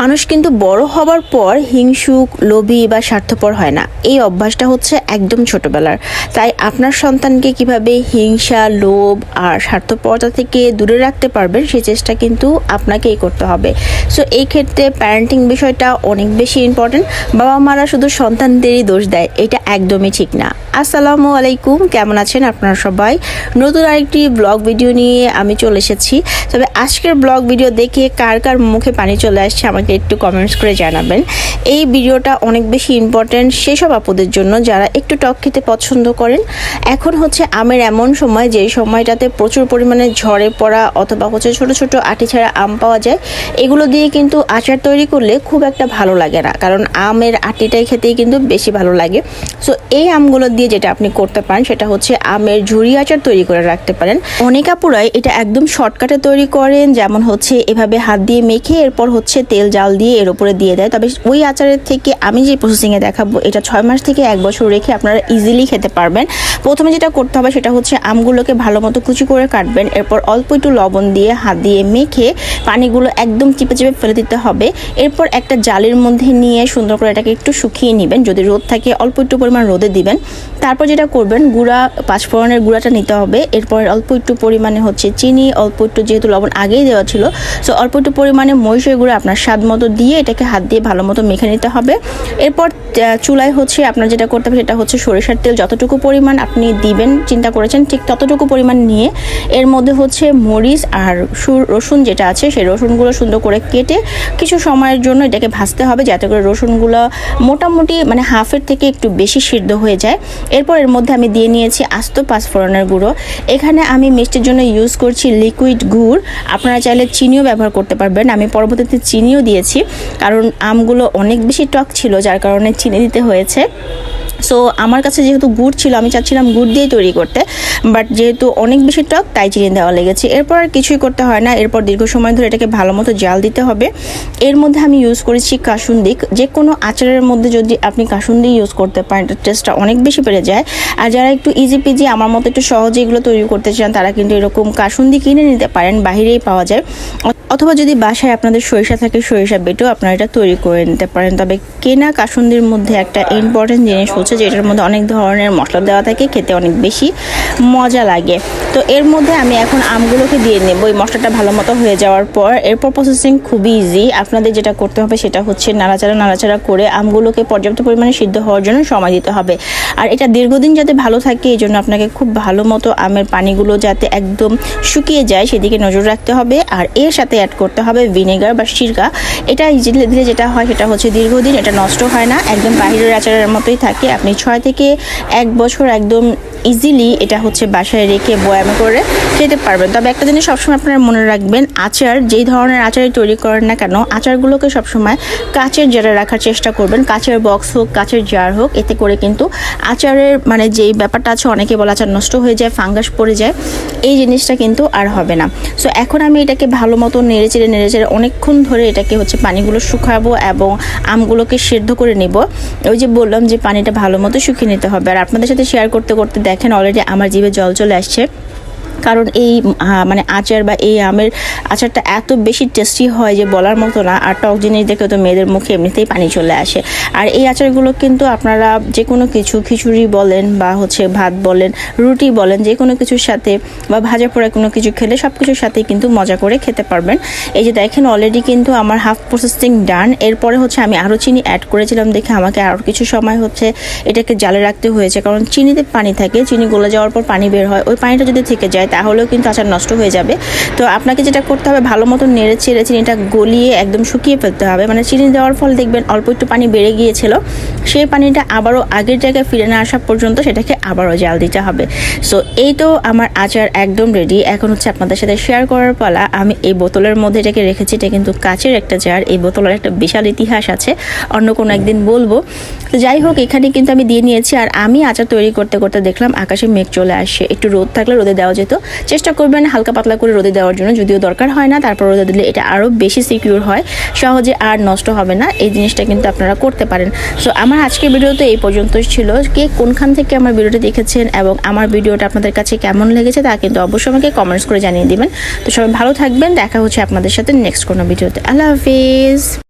মানুষ কিন্তু বড় হবার পর হিংসুক, লোভী বা স্বার্থপর হয় না। এই অভ্যাসটা হচ্ছে একদম ছোটবেলার। তাই আপনার সন্তানকে কীভাবে হিংসা, লোভ আর স্বার্থপরতা থেকে দূরে রাখতে পারবেন সেই চেষ্টা কিন্তু আপনাকেই করতে হবে। সো এই ক্ষেত্রে প্যারেন্টিং বিষয়টা অনেক বেশি ইম্পর্টেন্ট বাবা মারা শুধু সন্তানদেরই দোষ দেয়, এটা একদমই ঠিক না। আসসালামু আলাইকুম, কেমন আছেন আপনারা সবাই? নতুন আরেকটি ব্লগ ভিডিও নিয়ে আমি চলে এসেছি। তবে আজকের ব্লগ ভিডিও দেখে কার কার মুখে পানি চলে আসছে আমাকে একটু কমেন্টস করে জানাবেন। এই ভিডিওটা অনেক বেশি ইম্পর্ট্যান্ট সেসব আপুদের জন্য যারা একটু টক খেতে পছন্দ করেন। এখন হচ্ছে আমের এমন সময় যে সময়টাতে প্রচুর পরিমাণে ঝড়ে পড়া অথবা হচ্ছে ছোট ছোট আটি ছাড়া আম পাওয়া যায়, এগুলো দিয়ে কিন্তু আচার তৈরি করলে খুব একটা ভালো লাগে না। কারণ আমের আটিটাই খেতেই কিন্তু বেশি ভালো লাগে। সো এই আমগুলো দিয়ে যেটা আপনি করতে পারেন, সেটা হচ্ছে আমের ঝুড়ি আচার তৈরি করে রাখতে পারেন। অনেক আপুরাই এটা একদম শর্টকাটে তৈরি করেন, যেমন হচ্ছে এভাবে হাত দিয়ে মেখে এরপর হচ্ছে তেল জাল দিয়ে এর উপরে দিয়ে দেয়। তবে ওই আচারের থেকে আমি যে প্রসেসিংয়ে দেখাবো, এটা ছয় মাস থেকে এক বছর রেখে আপনারা ইজিলি খেতে পারবেন। প্রথমে যেটা করতে হবে সেটা হচ্ছে আমগুলোকে ভালো মতো কুচি করে কাটবেন। এরপর অল্প একটু লবণ দিয়ে হাত দিয়ে মেখে পানিগুলো একদম চিপে চিপে ফেলে দিতে হবে। এরপর একটা জালের মধ্যে নিয়ে সুন্দর করে এটাকে একটু শুকিয়ে নেবেন। যদি রোদ থাকে, অল্প একটু পরিমাণ রোদে দিবেন। তারপর যেটা করবেন, গুঁড়া, পাঁচফোড়নের গুঁড়াটা নিতে হবে। এরপর অল্প একটু পরিমাণে হচ্ছে চিনি, অল্প একটু যেহেতু লবণ আগেই দেওয়া ছিল সো অল্প একটু পরিমাণে মরিচের গুঁড়া আপনার স্বাদ মতো দিয়ে এটাকে হাত দিয়ে ভালো মতো মেখে নিতে হবে। এরপর চুলায় হচ্ছে আপনার যেটা করতে হবে সেটা হচ্ছে সরিষার তেল। যতটুকু পরিমাণ আপনি দিবেন, চিন্তা করেছেন, ঠিক ততটুকু পরিমাণ নিয়ে। এর মধ্যে হচ্ছে মরিচ আর রসুন যেটা আছে, সেই রসুনগুলো সুন্দর করে কেটে কিছু সময়ের জন্য এটাকে ভাজতে হবে যাতে করে রসুনগুলো মোটামুটি মানে হাফের থেকে একটু বেশি সিদ্ধ হয়ে যায়। এরপর এর মধ্যে আমি দিয়ে নিয়েছি আস্ত পাঁচফোড়নের গুঁড়ো। এখানে আমি মিষ্টির জন্য ইউজ করছি লিকুইড গুড়। আপনারা চাইলে চিনিও ব্যবহার করতে পারবেন। আমি পরবর্তীতে চিনিও দিয়েছি, কারণ আমগুলো অনেক বেশি টক ছিল, যার কারণে চিনি দিতে হয়েছে। সো আমার কাছে যেহেতু গুড় ছিল, আমি চাচ্ছিলাম গুড় দিয়ে তৈরি করতে বাট যেহেতু অনেক বেশি টক, তাই চিনি দেওয়া লেগেছে। এরপর আর কিছুই করতে হয় না, এরপর দীর্ঘ সময় ধরে এটাকে ভালো মতো জাল দিতে হবে। এর মধ্যে আমি ইউজ করেছি কাসুন্দি যে কোনো আচারের মধ্যে যদি আপনি কাসুন্দি ইউজ করতে পারেন টেস্টটা অনেক বেশি বেড়ে যায়। আর যারা একটু ইজি পিজি আমার মতো একটু সহজে এগুলো তৈরি করতে চান, তারা কিন্তু এরকম কাসুন্দি কিনে নিতে পারেন, বাহিরেই পাওয়া যায়। অথবা যদি বাসায় আপনাদের সরিষা থাকে, সরিষা বেটেও আপনারা এটা তৈরি করে নিতে পারেন। তবে কেনা কাসুন্দির মধ্যে একটা ইম্পর্টেন্ট জিনিস হচ্ছে যে, এটার মধ্যে অনেক ধরনের মশলা দেওয়া থাকে, খেতে অনেক বেশি মজা লাগে। তো এর মধ্যে আমি এখন আমগুলোকে দিয়ে নেব। এই মশলাটা ভালো মতো হয়ে যাওয়ার পর, এরপর প্রসেসিং খুবই ইজি আপনাদের যেটা করতে হবে সেটা হচ্ছে নাড়াচাড়া নাড়াচাড়া করে আমগুলোকে পর্যাপ্ত পরিমাণে সিদ্ধ হওয়ার জন্য সময় দিতে হবে। আর এটা দীর্ঘদিন যাতে ভালো থাকে, এই জন্য আপনাকে খুব ভালো মতো আমের পানিগুলো যাতে একদম শুকিয়ে যায়, সেদিকে নজর রাখতে হবে। আর এর সাথে অ্যাড করতে হবে ভিনেগার বা সিরকা এটা ধীরে ধীরে যেটা হয় সেটা হচ্ছে দীর্ঘদিন এটা নষ্ট হয় না, একদম বাহিরের আচারের মতোই থাকে। আপনি ছয় থেকে এক বছর একদম ইজিলি এটা হচ্ছে বাসায় রেখে বয়ামে করে খেতে পারবেন। তবে একটা জিনিস সবসময় আপনারা মনে রাখবেন, আচার যেই ধরনের আচারই তৈরি করেন না কেন, আচারগুলোকে সবসময় কাচের জারে রাখার চেষ্টা করবেন। কাচের বক্স হোক, কাচের জার হোক, এতে করে কিন্তু আচারের মানে যেই ব্যাপারটা আছে অনেকে বলে আচার নষ্ট হয়ে যায় ফাঙ্গাস পড়ে যায়, এই জিনিসটা কিন্তু আর হবে না। সো এখন আমি এটাকে ভালো মতো নেড়ে চেড়ে নেড়ে চেড়ে অনেকক্ষণ ধরে এটাকে হচ্ছে পানিগুলো শুকাবো এবং আমগুলোকে সেদ্ধ করে নেব। ওই যে বললাম যে পানিটা ভালো মতো শুকিয়ে নিতে হবে। আর আপনাদের সাথে শেয়ার করতে করতে দেখেন অলরেডি আমার জিভে জল চলে আসছে। কারণ এই মানে আচার বা এই আমের আচারটা এত বেশি টেস্টি হয় যে বলার মতো না। আর টক জিনিস দেখে তো মেয়েদের মুখে এমনিতেই পানি চলে আসে। আর এই আচারগুলো কিন্তু আপনারা যে কোনো কিছু, খিচুড়ি বলেন বা হচ্ছে ভাত বলেন, রুটি বলেন, যে কোনো কিছুর সাথে বা ভাজা পোড়া কোনো কিছু খেলে সব কিছুর সাথেই কিন্তু মজা করে খেতে পারবেন। এই যে দেখেন অলরেডি কিন্তু আমার হাফ প্রসেসিং ডান এরপরে হচ্ছে আমি আরও চিনি অ্যাড করেছিলাম দেখে আমাকে আরও কিছু সময় হচ্ছে এটাকে জালে রাখতে হয়েছে। কারণ চিনিতে পানি থাকে, চিনি গলে যাওয়ার পর পানি বের হয়। ওই পানিটা যদি থেকে যায় তাহলেও কিন্তু আচার নষ্ট হয়ে যাবে। তো আপনাকে যেটা করতে হবে, ভালো মতো নেড়ে চেড়ে চিনিটা গলিয়ে একদম শুকিয়ে ফেলতে হবে। মানে চিনি দেওয়ার ফলে দেখবেন অল্প একটু পানি বেড়ে গিয়েছিল। সেই পানিটা আবারও আগের জায়গায় ফিরে না আসা পর্যন্ত সেটাকে আবারও জাল দিতে হবে। সো এই তো আমার আচার একদম রেডি এখন হচ্ছে আপনাদের সাথে শেয়ার করার পালা। আমি এই বোতলের মধ্যে এটাকে রেখেছি। এটা কিন্তু কাচের একটা জার এই বোতলের একটা বিশাল ইতিহাস আছে। অন্য কোনো একদিন বলব। তো যাই হোক, এখানে কিন্তু আমি দিয়ে নিয়েছি। আর আমি আচার তৈরি করতে করতে দেখলাম আকাশে মেঘ চলে আসে একটু রোদ থাকলে রোদে দেওয়া যেত। চেষ্টা করবেন হালকা পাতলা করে রোদে দেওয়ার জন্য, যদিও দরকার হয় না। তারপর রোদে দিলে এটা আরও বেশি সিকিউর হয়। সহজে আর নষ্ট হবে না। এই জিনিসটা কিন্তু আপনারা করতে পারেন। সো আমার আজকের ভিডিও তো এই পর্যন্ত ছিল। কে কোনখান থেকে আমার ভিডিওটা দেখেছেন এবং আমার ভিডিওটা আপনাদের কাছে কেমন লেগেছে তা কিন্তু অবশ্যই আমাকে কমেন্টস করে জানিয়ে দিবেন। তো সবাই ভালো থাকবেন। দেখা হচ্ছে আপনাদের সাথে নেক্সট কোনো ভিডিওতে আল্লাহ হাফিজ।